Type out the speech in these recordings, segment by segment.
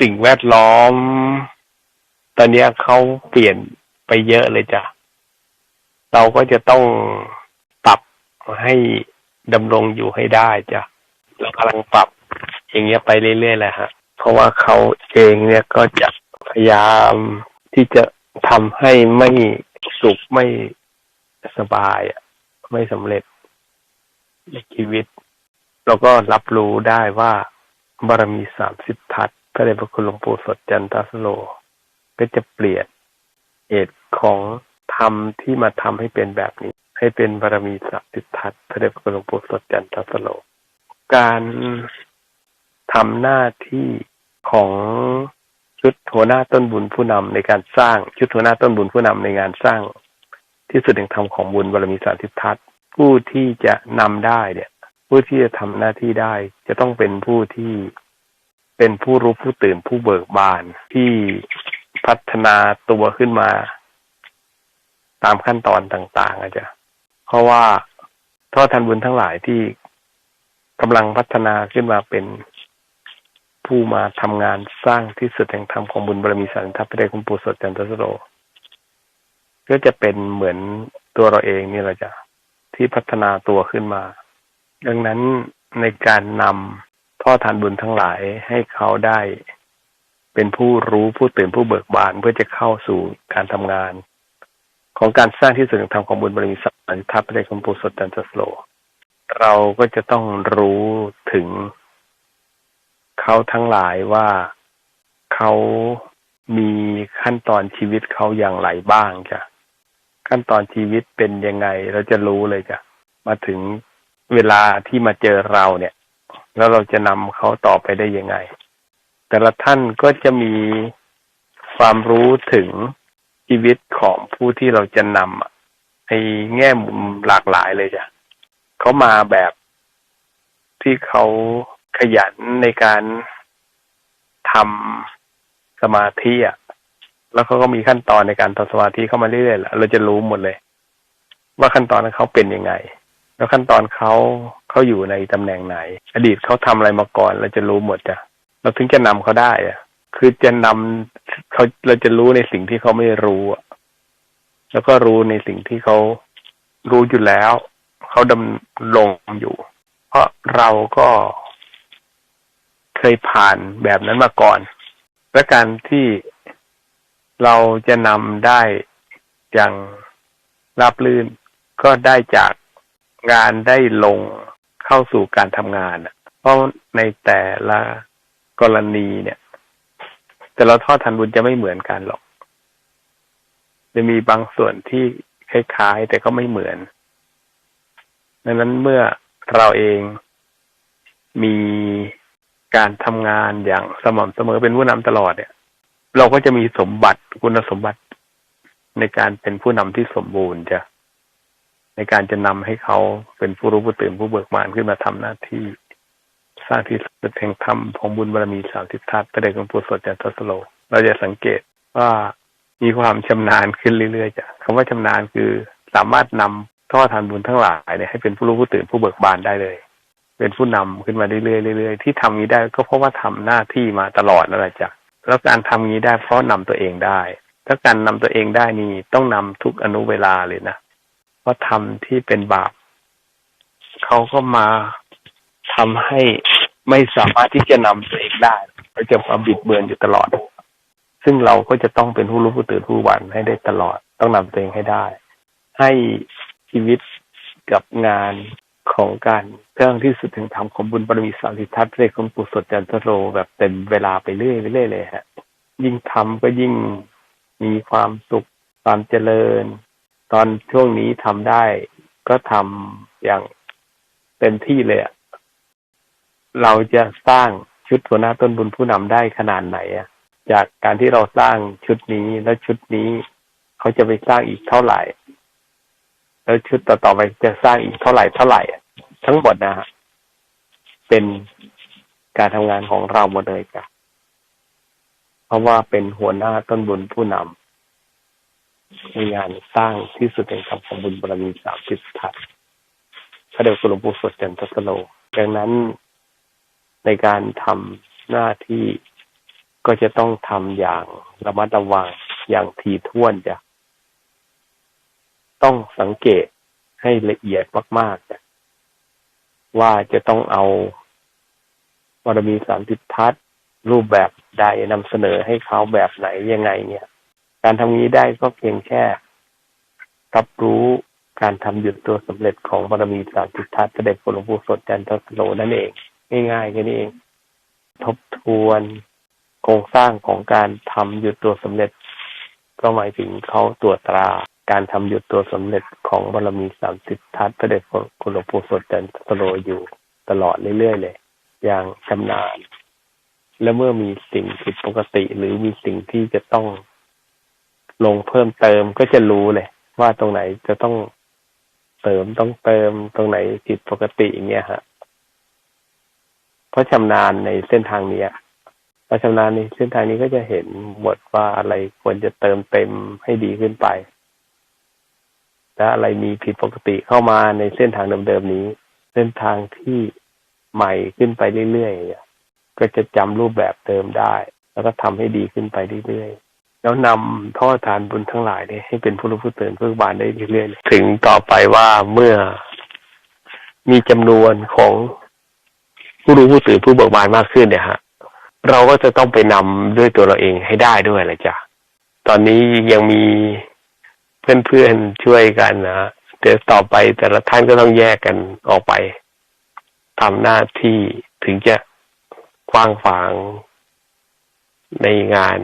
สิ่งแวดล้อม ตอนนี้เขาเปลี่ยนไปเยอะเลยจ้ะ เราก็จะต้องปรับให้ดำรงอยู่ให้ได้จ้ะ เรากำลังปรับอย่างเงี้ยไปเรื่อยๆแหละฮะ เพราะว่าเขาเองเนี่ยก็จะพยายามที่จะทำให้ไม่สุขไม่สบายอะไม่สำเร็จในชีวิต เราก็รับรู้ได้ว่าบารมีสามสิบทัศน์ พระเดชพระคุณหลวงปู่สดจันทสโล ก็จะเปลี่ยนเหตุของธรรมที่มาทำให้เป็นแบบนี้ ให้เป็นบารมีสามสิทัศพระเดชพระคุณหลวงปู่สดจันทสโล การทำหน้าที่ของชุดหัวหน้าต้นบุญผู้นำในการสร้างชุดหัวหน้าต้นบุญผู้นำในงานสร้าง ที่สุดแห่งธรรมของบุญบารมีสามสิทัศน์ผู้ที่จะนำได้เนี่ย ผู้ที่จะทำหน้าที่ได้ จะต้องเป็นผู้ที่ เป็นผู้รู้ผู้ตื่นผู้เบิกบานที่พัฒนาตัวขึ้นมา ตามขั้นตอนต่างๆอาจจะเพราะว่าท่อทันบุญทั้งหลายที่กำลังพัฒนาขึ้นมาเป็นผู้มาทำงานสร้างที่สุดแห่งธรรมของบุญบารมีสันทัพพระเดชคุณปู่สดจันทสโรก็จะเป็นเหมือนตัวเราเองนี่แหละจ้ะที่พัฒนาตัวขึ้นมา ดังนั้นในการนำ ท่อทานบุญทั้งหลายให้เขาได้ เป็นผู้รู้ผู้ตื่นผู้เบิกบานเพื่อจะเข้าสู่การทำงาน ของการสร้างที่สุดแห่งธรรมของบุญบารมีสันทัพพระเดชคุณปูสดจันทสโรเราก็จะต้องรู้ถึง เขาทั้งหลายว่าเขามีขั้นตอนชีวิตเขาอย่างไรบ้างจ้ะขั้นตอนชีวิตเป็นยังไงเราจะรู้เลยจ้ะมาถึงเวลาที่มาเจอเราเนี่ย แล้วเราจะนำเขาต่อไปได้ยังไง แต่ละท่านก็จะมีความรู้ถึงชีวิตของผู้ที่เราจะนำในแง่มุมหลากหลายเลยจ้ะเขามาแบบที่เขาขยันในการทำสมาธิอะแล้วเขาก็มีขั้นตอนในการทำสมาธิเข้ามาเรื่อยๆเราจะรู้หมดเลย ว่าขั้นตอนของเขาเป็นยังไง แล้วขั้นตอนเขาเขาอยู่ในตำแหน่งไหน อดีตเขาทำอะไรมาก่อน เราจะรู้หมดจ้ะเราถึงจะนำเขาได้อะ คือจะนำเขาเราจะรู้ในสิ่งที่เขาไม่รู้อะแล้วก็รู้ในสิ่งที่เขารู้อยู่แล้ว เขาดำลงอยู่ เพราะเราก็เคยผ่านแบบนั้นมาก่อน และการที่เราจะนำได้อย่างราบลื่นก็ได้จาก งานได้ลงเข้าสู่การทำงานเพราะในแต่ละกรณีเนี่ย แต่ละทอดทันบุญจะไม่เหมือนกันหรอก จะมีบางส่วนที่คล้ายๆ แต่ก็ไม่เหมือนดังนั้นเมื่อเราเองมีการทำงานอย่างสม่ำเสมอเป็นผู้นำตลอดเนี่ย เราก็จะมีสมบัติคุณสมบัติในการเป็นผู้นำที่สมบูรณ์จะ ในการจะนำให้เขาเป็นผู้รู้ผู้ตื่นผู้เบิกบานขึ้นมาทำหน้าที่ สร้างที่สุดแห่งธรรมของบุญบารมีสามสิบทัศน์ประเดชหลวงปู่สดจันทสโล เราจะสังเกตว่ามีความชำนาญขึ้นเรื่อยๆจ้ะคำว่าชำนาญคือสามารถนำท่อทานบุญทั้งหลายเนี่ยให้เป็นผู้รู้ผู้ตื่นผู้เบิกบานได้เลย เป็นผู้นำขึ้นมาเรื่อยๆเรื่อยๆที่ทำนี้ได้ก็เพราะว่าทำหน้าที่มาตลอดนั่นแหละจ้ะแล้วการทำนี้ได้เพราะนำตัวเองได้ถ้าการนำตัวเองได้นี่ต้องนำทุกอนุเวลาเลยนะ เพราะทำที่เป็นบาปเขาก็มาทำให้ไม่สามารถที่จะนำตัวเองได้เขาจะมาบิดเบือนอยู่ตลอด ซึ่งเราก็จะต้องเป็นผู้รู้ผู้ตื่นผู้หวันให้ได้ตลอด ต้องนำตัวเองให้ได้ ให้ชีวิตกับงานของการเครื่องที่สุดถึงธรรมของบุญบารมีสามสิทธัตเรศคุณปู่สดจันทโรแบบเต็มเวลาไปเรื่อยไปเรื่อยเลยฮะ ยิ่งทำก็ยิ่งมีความสุขความเจริญ ตอนช่วงนี้ทำได้ก็ทำอย่างเต็มที่เลยอะเราจะสร้างชุดหัวหน้าต้นบุญผู้นำได้ขนาดไหนอะจากการที่เราสร้างชุดนี้แล้วชุดนี้เขาจะไปสร้างอีกเท่าไหร่ แล้วชุดต่อๆไปจะสร้างอีกเท่าไหร่เท่าไหร่ทั้งหมดนะฮะเป็นการทำงานของเราหมดเลยจ้ะเพราะว่าเป็นหัวหน้าต้นบุญผู้นำ ในงานสร้างที่สุดแห่งธรรมของบุญบารมีสามสิบทัศน์พระเดชคุณหลวงปู่สดจันทสโลดังนั้นในการทำหน้าที่ก็จะต้องทำอย่างระมัดระวังอย่างถี่ถ้วนจ้ะต้องสังเกตให้ละเอียดมากๆจ้ะว่าจะต้องเอาบารมีสามสิบทัศน์รูปแบบใดนำเสนอให้เขาแบบไหนยังไงเนี่ย การทำนี้ได้ก็เพียงแค่รับรู้การทำหยุดตัวสำเร็จของบารมีสามสิบทัศน์เสด็จหลวงปู่สดจันทสโลนั่นเอง ง่ายๆแค่นี้เอง ทบทวนโครงสร้างของการทำหยุดตัวสำเร็จ ก็หมายถึงเขาตรวจตราการทำหยุดตัวสำเร็จของบารมีสามสิบทัศน์เสด็จคุณหลวงปู่สดจันทสโลอยู่ตลอดเรื่อยๆเลย อย่างชำนาญและเมื่อมีสิ่งผิดปกติหรือมีสิ่งที่จะต้อง ลงเพิ่มเติมก็จะรู้เลย ว่าตรงไหนจะต้องเติมต้องเติมตรงไหนผิดปกติอย่างเงี้ยฮะเพราะชำนาญในเส้นทางเนี้ยพอชำนาญในเส้นทางนี้ก็จะเห็นหมดว่าอะไรควรจะเติมเต็มให้ดีขึ้นไปและอะไรมีผิดปกติเข้ามาในเส้นทางเดิมๆนี้ เส้นทางที่ใหม่ขึ้นไปเรื่อยๆก็จะจำรูปแบบเดิมได้ แล้วก็ทำให้ดีขึ้นไปเรื่อยๆ แล้วนำท่อทานบุญทั้งหลายเนี่ยให้เป็นผู้รู้ผู้ตื่นผู้บานได้เรื่อยๆถึงต่อไปว่าเมื่อมีจำนวนของผู้รู้ผู้ตื่นผู้เบิกบานมากขึ้นเนี่ยฮะเราก็จะต้องไปนำด้วยตัวเราเองให้ได้ด้วยเลยจ้ะตอนนี้ยังมีเพื่อนๆช่วยกันนะเดี๋ยวต่อไปแต่ละท่านก็ต้องแยกกันออกไปทำหน้าที่ถึงจะกว้างฝางในงาน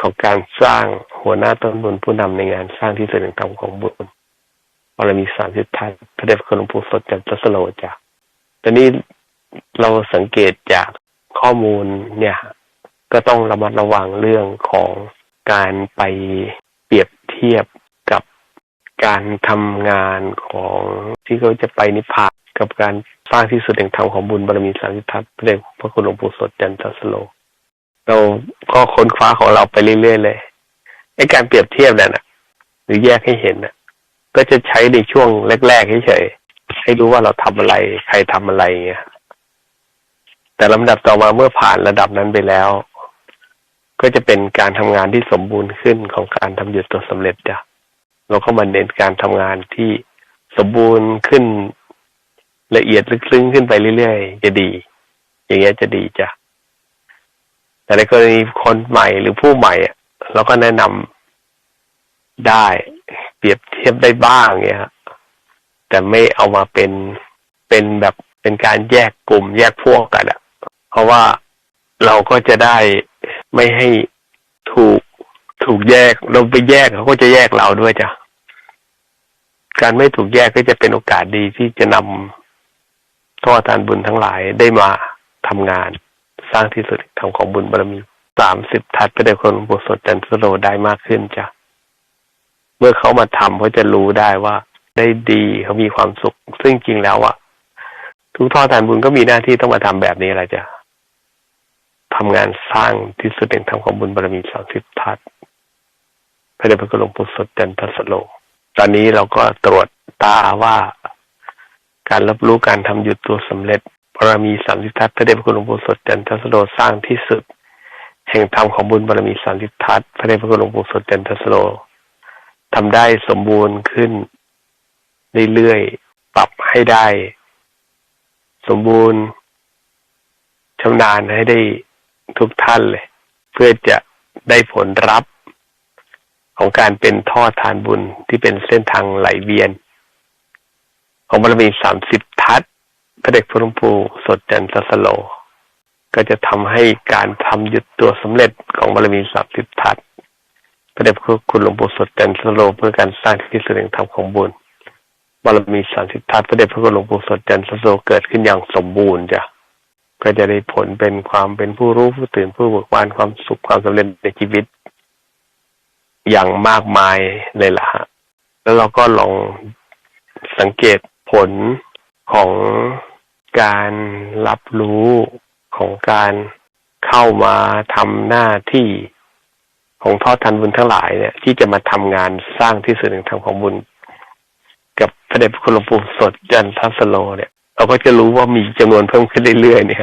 ของการสร้างหัวหน้าต้นบุญผู้นำในงานสร้างที่สุดแห่งธรรมของบุญบารมีสามสิบทัศพระเดชพระคุณหลวงปู่สดจันทสโลจ้ะตอนนี้เราสังเกตจากข้อมูลเนี่ย ก็ต้องระมัดระวังเรื่องของการไปเปรียบเทียบกับการทำงานของที่เขาจะไปนิพพานกับการสร้างที่สุดแห่งธรรมของบุญบารมีสามสิบทัศพระเดชพระคุณหลวงปู่สดจันทสโล เราก็ค้นคว้าของเราไปเรื่อยๆเลยไอ้การเปรียบเทียบนั่นนะหรือแยกให้เห็นนะก็จะใช้ในช่วงแรกๆเฉยๆให้รู้ว่าเราทำอะไร ใครทำอะไรเงี้ยแต่ลำดับต่อมาเมื่อผ่านระดับนั้นไปแล้ว ก็จะเป็นการทำงานที่สมบูรณ์ขึ้นของการทำหยุดตัวสำเร็จจ้ะเราก็มาเน้นการทำงานที่สมบูรณ์ขึ้นละเอียดลึกซึ้งขึ้นไปเรื่อยๆ จะดี อย่างเงี้ยจะดีจ้ะ แต่ในกรณีคนใหม่หรือผู้ใหม่เราก็แนะนำได้ เปรียบเทียบได้บ้างเงี้ยแต่ไม่เอามาเป็นเป็นแบบเป็นการแยกกลุ่มแยกพวกกันอะเพราะว่าเราก็จะได้ไม่ให้ถูกถูกแยกเราไปแยกเขาก็จะแยกเราด้วยจ้ะการไม่ถูกแยกก็จะเป็นโอกาสดีที่จะนำท่อทานบุญทั้งหลายได้มาทำงาน สร้างที่สุดทำของบุญบารมีสามสิบทัดไปได้คนบุสดจันทสโลได้มากขึ้นจ้ะเมื่อเขามาทำเขาจะรู้ได้ว่าได้ดีเขามีความสุข ซึ่งจริงแล้วอะทุกท่อทานบุญก็มีหน้าที่ต้องมาทำแบบนี้แหละจ้ะทำงานสร้างที่สุดแห่งธรรมของบุญบารมีสามสิบทัศพระเดชพระคุณหลวงปู่สดจันทสโล ตอนนี้เราก็ตรวจตาว่า การรับรู้การทำหยุดตัวสำเร็จ บารมีสามสิบทัศพระเดชพระคุณหลวงปู่สดจันทสโลสร้างที่สุด แห่งธรรมของบุญบารมีสามสิบทัศพระเดชพระคุณหลวงปู่สดจันทสโลทำได้สมบูรณ์ขึ้นเรื่อยๆปรับให้ได้ สมบูรณ์ชำนาญให้ได้ทุกท่านเลย เพื่อจะได้ผลรับของการเป็นท่อทานบุญที่เป็นเส้นทางไหลเวียน ของบารมีสามสิบทัศ พระเด็กพระลวงปู่สดจันทสโล ก็จะทำให้การทำหยุดตัวสำเร็จของบารมีสามสิบทัศพระเดชพระคุณหลวงปู่สดจันทสโล เพื่อการสร้างที่สุดแห่งธรรมของบุญบารมีสามสิบทัศพระเดชพระคุณหลวงปู่สดจันทสโลเกิดขึ้นอย่างสมบูรณ์จ้ะก็จะได้ผลเป็นความเป็นผู้รู้ผู้ตื่นผู้เบิกบานความสุขความสำเร็จในชีวิต อย่างมากมายเลยล่ะฮะแล้วเราก็ลองสังเกตผลของ การรับรู้ของการเข้ามาทำหน้าที่ของทอทันบุญทั้งหลายเนี่ย ที่จะมาทำงานสร้างที่สุดแห่งธรรมของบุญ กับพระเดชพระคุณหลวงปู่สดจันทัสโลเนี่ยเราก็จะรู้ว่ามีจำนวนเพิ่มขึ้นเรื่อยๆเนี่ย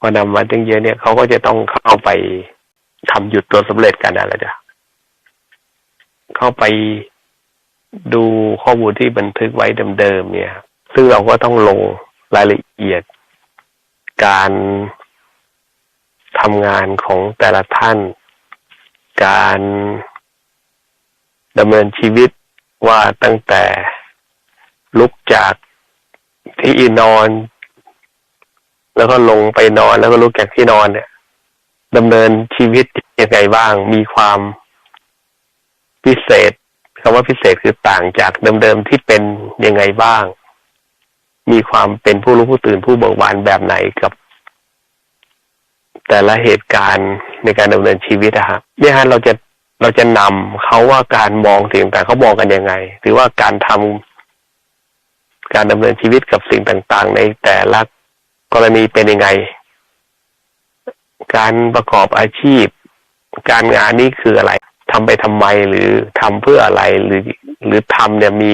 พอนำมาตั้งเยอะเนี่ยเขาก็จะต้องเข้าไปทำหยุดตัวสำเร็จกันนั่นแหละจ้ะเข้าไปดูข้อมูลที่บันทึกไว้เดิมๆเนี่ย ซึ่งเราก็ต้องลง รายละเอียด การทำงานของแต่ละท่าน การดำเนินชีวิตว่าตั้งแต่ลุกจากที่นอน แล้วก็ลงไปนอนแล้วก็ลุกจากที่นอนเนี่ยดำเนินชีวิตยังไงบ้าง มีความพิเศษคำว่าพิเศษคือต่างจากเดิมๆที่เป็นยังไงบ้าง มีความเป็นผู้รู้ผู้ตื่นผู้เบิกบานแบบไหนกับแต่ละเหตุการณ์ในการดำเนินชีวิตอะฮะเนี่ยฮะเราจะเราจะนำเขาว่าการมองสิ่งต่างเขามองกันยังไง หรือว่าการทำการดำเนินชีวิตกับสิ่งต่าง ๆ ในแต่ละกรณีเป็นยังไง การประกอบอาชีพ การงานนี่คืออะไรทำไปทำไมหรือทำเพื่ออะไรหรือ หรือทำเนี่ยมี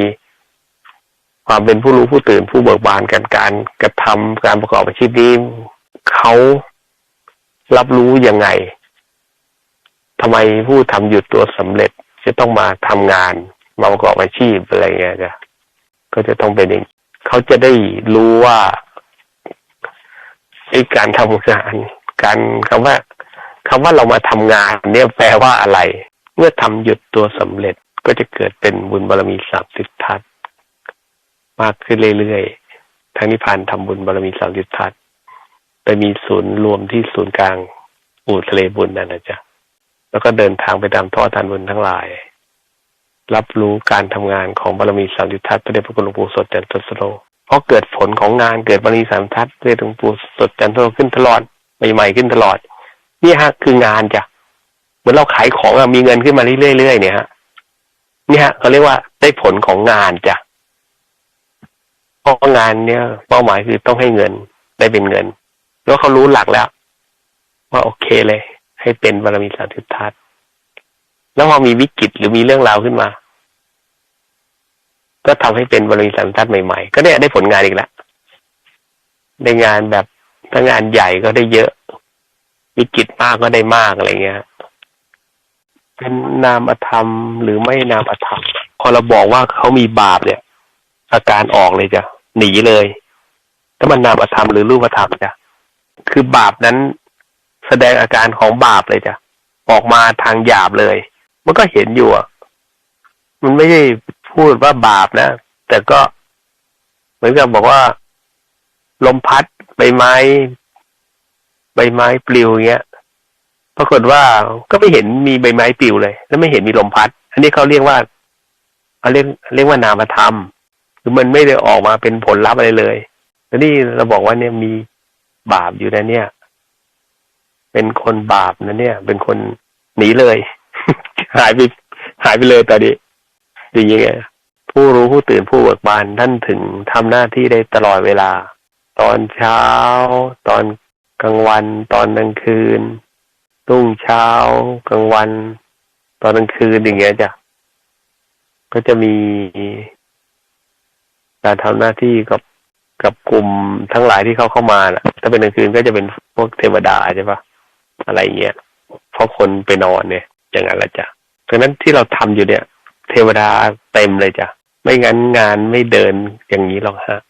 ความเป็นผู้รู้ผู้ตื่นผู้เบิกบานกันการกระทำการประกอบอาชีพนี้เขารับรู้ยังไงทำไมผู้ทำหยุดตัวสำเร็จจะต้องมาทำงานมาประกอบอาชีพอะไรเงี้ยจ้ะก็จะต้องเป็นอย่างเขาจะได้รู้ว่าไอ้การทำงาน การคำว่าคำว่าเรามาทำงาน เนี่ยแปลว่าอะไร เมื่อทำหยุดตัวสำเร็จก็จะเกิดเป็นบุญบารมีสามสิบทัศน์ มากขึ้นเรื่อยๆทั้งนิพพานทำบุญบารมีสามสิบทัศน์ไปมีศูนย์รวมที่ศูนย์กลางอู่ทะเลบุญนั่นนะจ๊ะแล้วก็เดินทางไปตามท่อทานบุญทั้งหลาย รับรู้การทำงานของบารมีสามสิบทัศน์พระเดชพระคุณหลวงปู่สดจันทร์สโลเพราะเกิดผลของงานเกิดบารมีสามทัศน์พระเดชหลวงปู่สดจันทร์สโลขึ้นตลอดใหม่ๆขึ้นตลอด นี่ฮะคืองานจ้ะเหมือนเราขายของอะมีเงินขึ้นมาเรื่อยๆเนี่ยฮะนี่ฮะเขาเรียกว่าได้ผลของงานจ้ะ ราะงานเนี่ยเป้าหมายคือต้องให้เงินได้เป็นเงิน แล้วเขารู้หลักแล้ว ว่าโอเคเลย ให้เป็นบารมีสามสิบทัศน์แล้วพอมีวิกฤตหรือมีเรื่องราวขึ้นมา ก็ทำให้เป็นบารมีสามสิบทัศน์ใหม่ๆ ก็เนี่ยได้ผลงานอีกแล้วได้งานแบบถ้างานใหญ่ก็ได้เยอะ วิกฤตมากก็ได้มากอะไรเงี้ยเป็นนามธรรมหรือไม่นามธรรมพอเราบอกว่าเขามีบาปเนี่ย อาการออกเลยจ้ะ หนีเลยถ้ามันนามธรรมหรือรูปธรรมจ้ะคือบาปนั้นแสดงอาการของบาปเลยจ้ะออกมาทางหยาบเลย มันก็เห็นอยู่อะมันไม่ใช่พูดว่าบาปนะแต่ก็เหมือนกับบอกว่า ลมพัดใบไม้ ใบไม้ปลิวเงี้ยปรากฏว่าก็ไม่เห็นมีใบไม้ปลิวเลย แล้วไม่เห็นมีลมพัด อันนี้เขาเรียกว่าเขาเรียกเรียกว่านามธรรม คือมันไม่ได้ออกมาเป็นผลลัพธ์อะไรเลยแล้วนี่เราบอกว่าเนี่ยมีบาปอยู่นะเนี่ย เป็นคนบาปนะเนี่ย เป็นคนหนีเลย หายไปหายไปเลยตอนนี้อย่างเงี้ยผู้รู้ผู้ตื่นผู้เบิกบานท่านถึงทำหน้าที่ได้ตลอดเวลา ตอนเช้า ตอนกลางวัน ตอนกลางคืนรุ่งเช้ากลางวัน ตอนกลางคืนอย่างเงี้ยจ้ะก็จะมี การทำหน้าที่กับกับกลุ่มทั้งหลายที่เขาเข้ามาน่ะถ้าเป็นกลางคืนก็จะเป็นพวกเทวดาใช่ปะอะไรเงี้ยเพราะคนไปนอนเนี่ย อย่างนั้นละจ้ะดังนั้นที่เราทำอยู่เนี่ย เทวดาเต็มเลยจ้ะไม่งั้นงานไม่เดินอย่างนี้หรอกฮะ